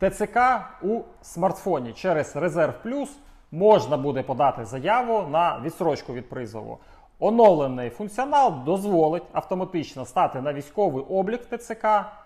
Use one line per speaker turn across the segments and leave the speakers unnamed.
ТЦК у смартфоні через Резерв Плюс можна буде подати заяву на відсрочку від призову. Оновлений функціонал дозволить автоматично стати на військовий облік ТЦК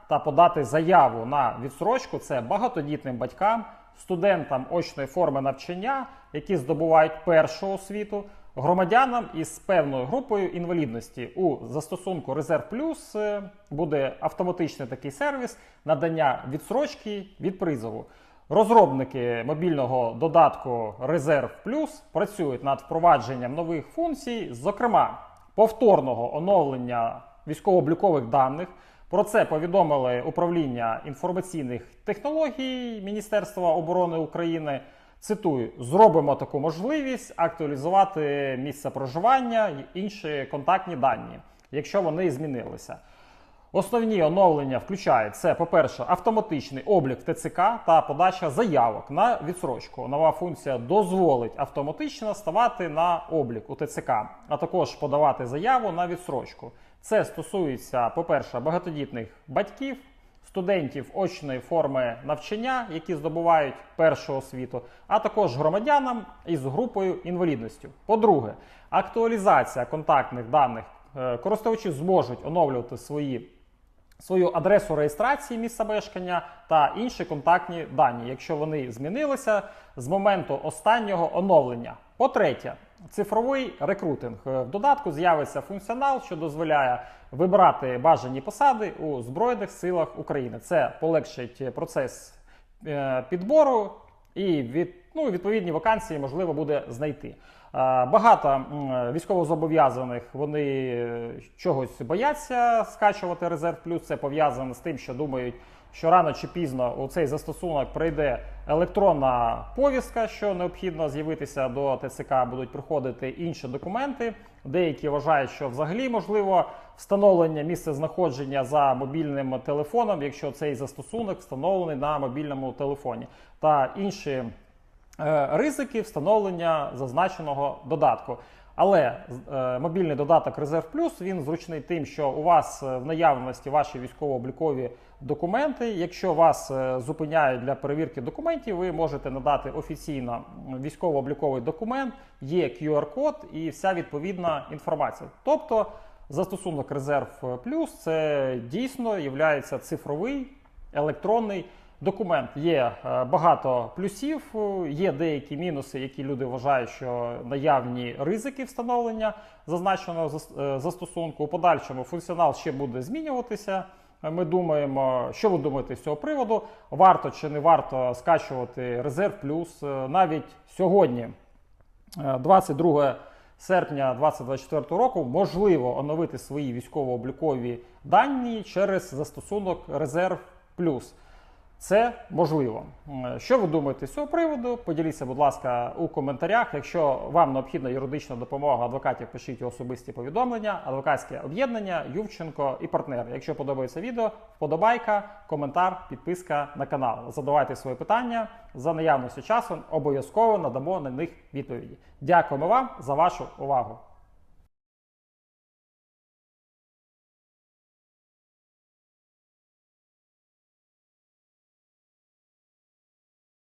та подати заяву на відсрочку. Це багатодітним батькам, студентам очної форми навчання, які здобувають першу освіту, громадянам із певною групою інвалідності. У застосунку Резерв Плюс е, буде автоматичний такий сервіс надання відсрочки від призову. Розробники мобільного додатку Резерв Плюс працюють над впровадженням нових функцій, зокрема повторного оновлення військово-облікових даних. Про це повідомили управління інформаційних технологій Міністерства оборони України. Цитую: зробимо таку можливість актуалізувати місце проживання і інші контактні дані, якщо вони змінилися. Основні оновлення включають це, по-перше, автоматичний облік ТЦК та подача заявок на відсрочку. Нова функція дозволить автоматично ставати на облік у ТЦК, а також подавати заяву на відсрочку. Це стосується, по-перше, багатодітних батьків, студентів очної форми навчання, які здобувають першу освіту, а також громадянам із групою інвалідності. По-друге, актуалізація контактних даних Е, користувачі зможуть оновлювати свої свою адресу реєстрації місця мешкання та інші контактні дані, якщо вони змінилися з моменту останнього оновлення. По-третє, цифровий рекрутинг. Е, В додатку з'явиться функціонал, що дозволяє вибирати бажані посади у Збройних силах України. Це полегшить процес е, підбору і від, ну, відповідні вакансії можливо буде знайти. Е, Багато військовозобов'язаних вони чогось бояться скачувати резерв плюс. Це пов'язано з тим, що думають, що рано чи пізно у цей застосунок прийде електронна повістка, що необхідно з'явитися до ТЦК, будуть приходити інші документи. Деякі вважають, що взагалі можливо встановлення місця знаходження за мобільним телефоном, якщо цей застосунок встановлений на мобільному телефоні, та інші е, ризики встановлення зазначеного додатку. Але е, мобільний додаток Резерв Плюс він зручний тим, що у вас е, в наявності ваші військово-облікові документи. Якщо вас е, зупиняють для перевірки документів, ви можете надати офіційно військово-обліковий документ, є QR-код і вся відповідна інформація. Тобто застосунок Резерв Плюс це дійсно є цифровий електронний документ. Є е, багато плюсів, е, є деякі мінуси, які люди вважають, що наявні ризики встановлення зазначеного е, застосунку. У подальшому функціонал ще буде змінюватися. Е, Ми думаємо, що ви думаєте з цього приводу? Варто чи не варто скачувати резерв плюс Е, навіть сьогодні. Е, 22 серпня 2024 року можливо оновити свої військово-облікові дані через застосунок Резерв Плюс. Це можливо. Що ви думаєте з цього приводу? Поділіться, будь ласка, у коментарях. Якщо вам необхідна юридична допомога адвокатів, пишіть особисті повідомлення, адвокатське об'єднання, Ювченко і партнери. Якщо подобається відео, вподобайка, коментар, підписка на канал. Задавайте свої питання за наявності часу. Обов'язково надамо на них відповіді. Дякуємо вам за вашу увагу.